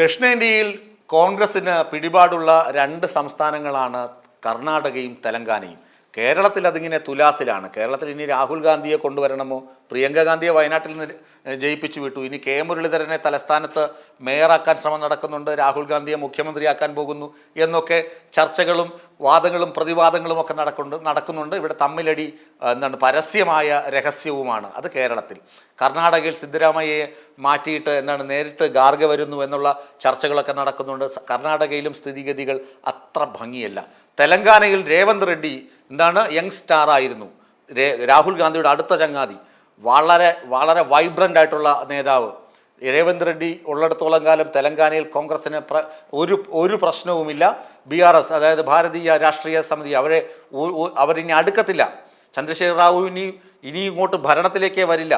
ദക്ഷിണേന്ത്യയിൽ കോൺഗ്രസിന് പിടിപാടുള്ള രണ്ട് സംസ്ഥാനങ്ങളാണ് കർണാടകയും തെലങ്കാനയും. കേരളത്തിൽ അതിങ്ങനെ തുലാസിലാണ്. കേരളത്തിൽ ഇനി രാഹുൽ ഗാന്ധിയെ കൊണ്ടുവരണമോ? പ്രിയങ്ക ഗാന്ധിയെ വയനാട്ടിൽ നിന്ന് ജയിപ്പിച്ചു വിട്ടു. ഇനി കെ മുരളീധരനെ തലസ്ഥാനത്ത് മേയറാക്കാൻ ശ്രമം നടക്കുന്നുണ്ട്. രാഹുൽ ഗാന്ധിയെ മുഖ്യമന്ത്രിയാക്കാൻ പോകുന്നു എന്നൊക്കെ ചർച്ചകളും വാദങ്ങളും പ്രതിവാദങ്ങളും ഒക്കെ നടക്കുന്നുണ്ട് നടക്കുന്നുണ്ട്. ഇവിടെ തമ്മിലടി എന്താണ് പരസ്യമായ രഹസ്യവുമാണ് അത് കേരളത്തിൽ. കർണാടകയിൽ സിദ്ധരാമയ്യയെ മാറ്റിയിട്ട് എന്താണ് നേരിട്ട് ഗാർഗ വരുന്നു എന്നുള്ള ചർച്ചകളൊക്കെ നടക്കുന്നുണ്ട്. കർണാടകയിലും സ്ഥിതിഗതികൾ അത്ര ഭംഗിയല്ല. തെലങ്കാനയിൽ രേവന്ത് റെഡ്ഡി എന്താണ് യങ് സ്റ്റാർ ആയിരുന്നു. രാഹുൽ ഗാന്ധിയുടെ അടുത്ത ചങ്ങാതി. വളരെ വളരെ വൈബ്രന്റ് ആയിട്ടുള്ള നേതാവ്. രേവന്ത് റെഡ്ഡി ഉള്ളിടത്തോളം കാലം തെലങ്കാനയിൽ കോൺഗ്രസിന് ഒരു ഒരു പ്രശ്നവുമില്ല. ബി ആർ എസ് അതായത് ഭാരതീയ രാഷ്ട്രീയ സമിതി അവരെ അവരിനി അടുക്കത്തില്ല. ചന്ദ്രശേഖർ റാവു ഇനി ഇനി ഇങ്ങോട്ട് ഭരണത്തിലേക്കേ വരില്ല.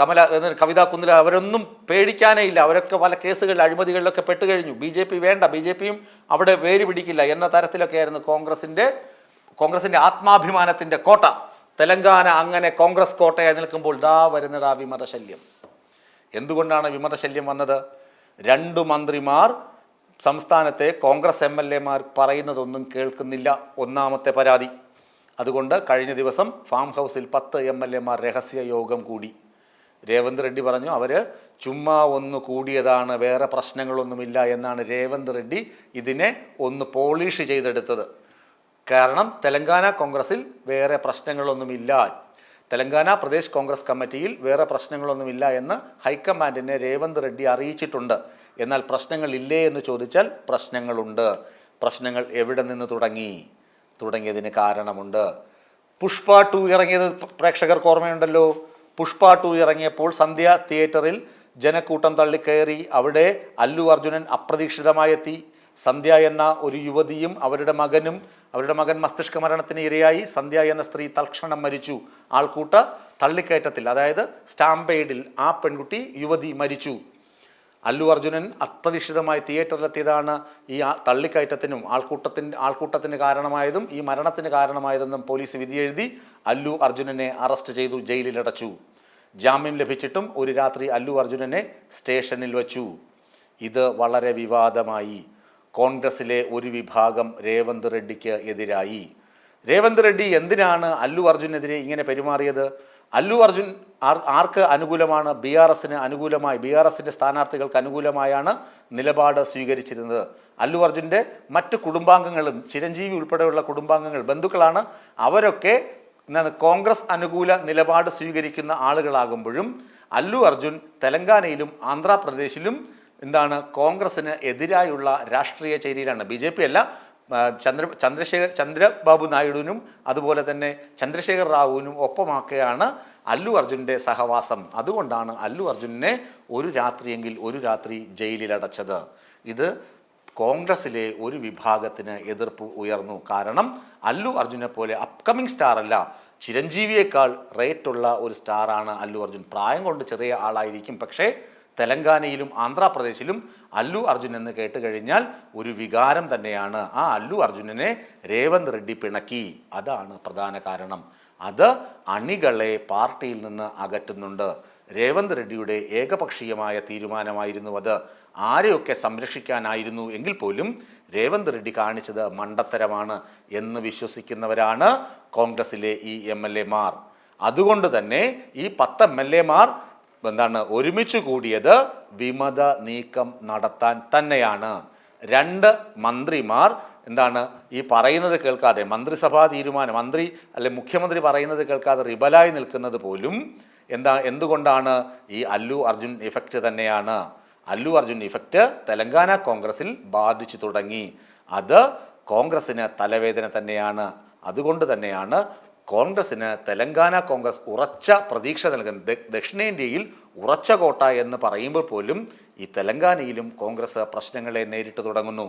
കമല കവിത കുന്നില അവരൊന്നും പേടിക്കാനേ ഇല്ല. അവരൊക്കെ പല കേസുകളിൽ അഴിമതികളിലൊക്കെ പെട്ട് കഴിഞ്ഞു. ബി ജെ പി വേണ്ട. ബി ജെ പിയും അവിടെ വേര് പിടിക്കില്ല. എന്ന തരത്തിലൊക്കെയായിരുന്നു കോൺഗ്രസിന്റെ കോൺഗ്രസിന്റെ ആത്മാഭിമാനത്തിന്റെ കോട്ട. തെലങ്കാന അങ്ങനെ കോൺഗ്രസ് കോട്ടയായി നിൽക്കുമ്പോൾ ദാ വരുന്നിടാ വിമതശല്യം. എന്തുകൊണ്ടാണ് വിമതശല്യം വന്നത്? രണ്ടു മന്ത്രിമാർ സംസ്ഥാനത്തെ കോൺഗ്രസ് എം എൽ എമാർ പറയുന്നതൊന്നും കേൾക്കുന്നില്ല. ഒന്നാമത്തെ പരാതി. അതുകൊണ്ട് കഴിഞ്ഞ ദിവസം ഫാം ഹൗസിൽ പത്ത് എം എൽ എമാർ രഹസ്യ യോഗം കൂടി. രേവന്ത് റെഡ്ഡി പറഞ്ഞു അവർ ചുമ്മാ ഒന്ന് കൂടിയതാണ് വേറെ പ്രശ്നങ്ങളൊന്നുമില്ല എന്നാണ് രേവന്ത് റെഡ്ഡി ഇതിനെ ഒന്ന് പോളിഷ് ചെയ്തെടുത്തത്. കാരണം തെലങ്കാന കോൺഗ്രസിൽ വേറെ പ്രശ്നങ്ങളൊന്നുമില്ല. തെലങ്കാന പ്രദേശ് കോൺഗ്രസ് കമ്മിറ്റിയിൽ വേറെ പ്രശ്നങ്ങളൊന്നുമില്ല എന്ന് ഹൈക്കമാൻഡിനെ രേവന്ത് റെഡ്ഡി അറിയിച്ചിട്ടുണ്ട്. എന്നാൽ പ്രശ്നങ്ങളില്ലേ എന്ന് ചോദിച്ചാൽ പ്രശ്നങ്ങളുണ്ട്. പ്രശ്നങ്ങൾ എവിടെ നിന്ന് തുടങ്ങി? തുടങ്ങിയതിന് കാരണമുണ്ട്. പുഷ്പ ടു ഇറങ്ങിയത് പ്രേക്ഷകർക്ക് ഓർമ്മയുണ്ടല്ലോ. പുഷ്പ ടു ഇറങ്ങിയപ്പോൾ സന്ധ്യ തിയേറ്ററിൽ ജനക്കൂട്ടം തള്ളി കയറി അവിടെ അല്ലു അർജുനൻ അപ്രതീക്ഷിതമായി എത്തി സന്ധ്യ എന്ന ഒരു യുവതിയും അവരുടെ മകനും അവരുടെ മകൻ മസ്തിഷ്ക മരണത്തിന് ഇരയായി. സന്ധ്യ എന്ന സ്ത്രീ തൽക്ഷണം മരിച്ചു. ആൾക്കൂട്ട തള്ളിക്കയറ്റത്തിൽ അതായത് സ്റ്റാമ്പേഡിൽ ആ പെൺകുട്ടി യുവതി മരിച്ചു. അല്ലു അർജുനൻ അപ്രതീക്ഷിതമായി തിയേറ്ററിലെത്തിയതാണ് ഈ തള്ളിക്കയറ്റത്തിനും ആൾക്കൂട്ടത്തിന് ആൾക്കൂട്ടത്തിന് കാരണമായതും ഈ മരണത്തിന് കാരണമായതെന്നും പോലീസ് വിധിയെഴുതി അല്ലു അർജുനനെ അറസ്റ്റ് ചെയ്തു ജയിലിലടച്ചു. ജാമ്യം ലഭിച്ചിട്ടും ഒരു രാത്രി അല്ലു അർജുനനെ സ്റ്റേഷനിൽ വച്ചു. ഇത് വളരെ വിവാദമായി. കോൺഗ്രസിലെ ഒരു വിഭാഗം രേവന്ത് റെഡ്ഡിക്ക് എതിരായി. രേവന്ത് റെഡ്ഡി എന്തിനാണ് അല്ലു അർജുനെതിരെ ഇങ്ങനെ പെരുമാറിയത്? അല്ലു അർജുൻ ആർ ആർക്ക് അനുകൂലമാണ്? ബി ആർ എസിന് അനുകൂലമായി ബി ആർ എസിന്റെ സ്ഥാനാർത്ഥികൾക്ക് അനുകൂലമായാണ് നിലപാട് സ്വീകരിച്ചിരുന്നത്. അല്ലു അർജുന്റെ മറ്റ് കുടുംബാംഗങ്ങളും ചിരഞ്ജീവി ഉൾപ്പെടെയുള്ള കുടുംബാംഗങ്ങൾ ബന്ധുക്കളാണ് അവരൊക്കെ എന്താണ് കോൺഗ്രസ് അനുകൂല നിലപാട് സ്വീകരിക്കുന്ന ആളുകളാകുമ്പോഴും അല്ലു അർജുൻ തെലങ്കാനയിലും ആന്ധ്രാപ്രദേശിലും എന്താണ് കോൺഗ്രസിന് എതിരായുള്ള രാഷ്ട്രീയ ചേരിയിലാണ്. ബി ജെ പി അല്ല ചന്ദ്ര ചന്ദ്രശേഖർ ചന്ദ്രബാബു നായിഡുവിനും അതുപോലെ തന്നെ ചന്ദ്രശേഖർ റാവുവിനും ഒപ്പമാക്കുകയാണ് അല്ലു അർജുന്റെ സഹവാസം. അതുകൊണ്ടാണ് അല്ലു അർജുനെ ഒരു രാത്രിയെങ്കിൽ ഒരു രാത്രി ജയിലിലടച്ചത്. ഇത് കോൺഗ്രസിലെ ഒരു വിഭാഗത്തിന് എതിർപ്പ് ഉയർന്നു. കാരണം അല്ലു അർജുനെ പോലെ അപ്കമിങ് സ്റ്റാർ അല്ല ചിരഞ്ജീവിയേക്കാൾ റേറ്റുള്ള ഒരു സ്റ്റാറാണ് അല്ലു അർജുൻ. പ്രായം കൊണ്ട് ചെറിയ ആളായിരിക്കും. പക്ഷേ തെലങ്കാനയിലും ആന്ധ്രാപ്രദേശിലും അല്ലു അർജുൻ എന്ന് കേട്ട് കഴിഞ്ഞാൽ ഒരു വികാരം തന്നെയാണ്. ആ അല്ലു അർജുനനെ രേവന്ത് റെഡ്ഡി പിണക്കി. അതാണ് പ്രധാന കാരണം. അത് അണികളെ പാർട്ടിയിൽ നിന്ന് അകറ്റുന്നുണ്ട്. രേവന്ത് റെഡ്ഡിയുടെ ഏകപക്ഷീയമായ തീരുമാനമായിരുന്നു അത്. ആരെയൊക്കെ സംരക്ഷിക്കാനായിരുന്നു എങ്കിൽ പോലും രേവന്ത് റെഡ്ഡി കാണിച്ചത് മണ്ടത്തരമാണ് എന്ന് വിശ്വസിക്കുന്നവരാണ് കോൺഗ്രസിലെ ഈ എം എൽ അതുകൊണ്ട് തന്നെ ഈ പത്ത് എം എൽ എമാർ എന്താണ്? ഒരുമിച്ച് കൂടിയത് വിമത നീക്കം നടത്താൻ തന്നെയാണ്. രണ്ട് മന്ത്രിമാർ എന്താണ്? ഈ പറയുന്നത് കേൾക്കാതെ മന്ത്രിസഭാ തീരുമാനം മന്ത്രി അല്ലെ മുഖ്യമന്ത്രി പറയുന്നത് കേൾക്കാതെ റിബലായി നിൽക്കുന്നത് പോലും എന്താ എന്തുകൊണ്ടാണ്? ഈ അല്ലു അർജുൻ ഇഫക്റ്റ് തന്നെയാണ്. അല്ലു അർജുൻ ഇഫക്റ്റ് തെലങ്കാന കോൺഗ്രസിൽ ബാധിച്ചു തുടങ്ങി. അത് കോൺഗ്രസിന് തലവേദന തന്നെയാണ്. അതുകൊണ്ട് തന്നെയാണ് കോൺഗ്രസിന് തെലങ്കാന കോൺഗ്രസ് ഉറച്ച പ്രതീക്ഷ നൽകുന്ന ദക്ഷിണേന്ത്യയിൽ ഉറച്ച കോട്ട എന്ന് പറയുമ്പോൾ പോലും ഈ തെലങ്കാനയിലും കോൺഗ്രസ് പ്രശ്നങ്ങളെ നേരിട്ട് തുടങ്ങുന്നു.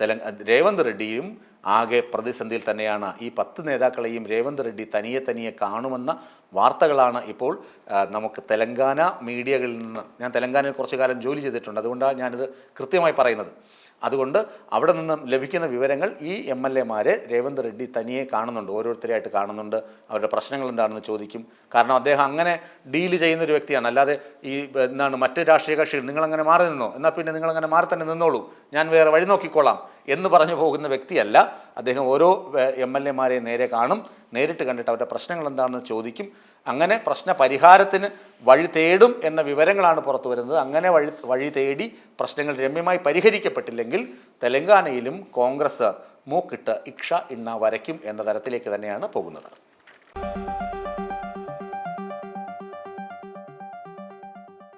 തെലങ്ക രേവന്ത് റെഡ്ഡിയും ആകെ പ്രതിസന്ധിയിൽ തന്നെയാണ്. ഈ പത്ത് നേതാക്കളെയും രേവന്ത് റെഡ്ഡി തനിയെ തനിയെ കാണുമെന്ന വാർത്തകളാണ് ഇപ്പോൾ നമുക്ക് തെലങ്കാന മീഡിയകളിൽ നിന്ന് ഞാൻ തെലങ്കാനയിൽ കുറച്ചു കാലം ജോലി ചെയ്തിട്ടുണ്ട്. അതുകൊണ്ടാണ് ഞാനിത് കൃത്യമായി പറയുന്നത്. അതുകൊണ്ട് അവിടെ നിന്നും ലഭിക്കുന്ന വിവരങ്ങൾ ഈ എം എൽ എമാരെ രേവന്ത് റെഡ്ഡി തനിയെ കാണുന്നുണ്ട്. ഓരോരുത്തരെയായിട്ട് കാണുന്നുണ്ട്. അവരുടെ പ്രശ്നങ്ങൾ എന്താണെന്ന് ചോദിക്കും. കാരണം അദ്ദേഹം അങ്ങനെ ഡീൽ ചെയ്യുന്ന ഒരു വ്യക്തിയാണ്. അല്ലാതെ ഈ എന്താണ് മറ്റ് രാഷ്ട്രീയ കക്ഷികൾ നിങ്ങളങ്ങനെ മാറി നിന്നോ? എന്നാൽ പിന്നെ നിങ്ങളങ്ങനെ മാറി തന്നെ നിന്നോളൂ. ഞാൻ വേറെ വഴി നോക്കിക്കോളാം. എന്ന് പറഞ്ഞു പോകുന്ന വ്യക്തിയല്ല. അദ്ദേഹം ഓരോ എം എൽ എമാരെ നേരെ കാണും. നേരിട്ട് കണ്ടിട്ട് അവരുടെ പ്രശ്നങ്ങൾ എന്താണെന്ന് ചോദിക്കും. അങ്ങനെ പ്രശ്ന പരിഹാരത്തിന് വഴി തേടും എന്ന വിവരങ്ങളാണ് പുറത്തു വരുന്നത്. അങ്ങനെ വഴി വഴി തേടി പ്രശ്നങ്ങൾ രമ്യമായി പരിഹരിക്കപ്പെട്ടില്ലെങ്കിൽ തെലങ്കാനയിലും കോൺഗ്രസ് മൂക്കിട്ട് ഇക്ഷ ഇണ്ണ വരയ്ക്കും എന്ന തരത്തിലേക്ക് തന്നെയാണ് പോകുന്നത്.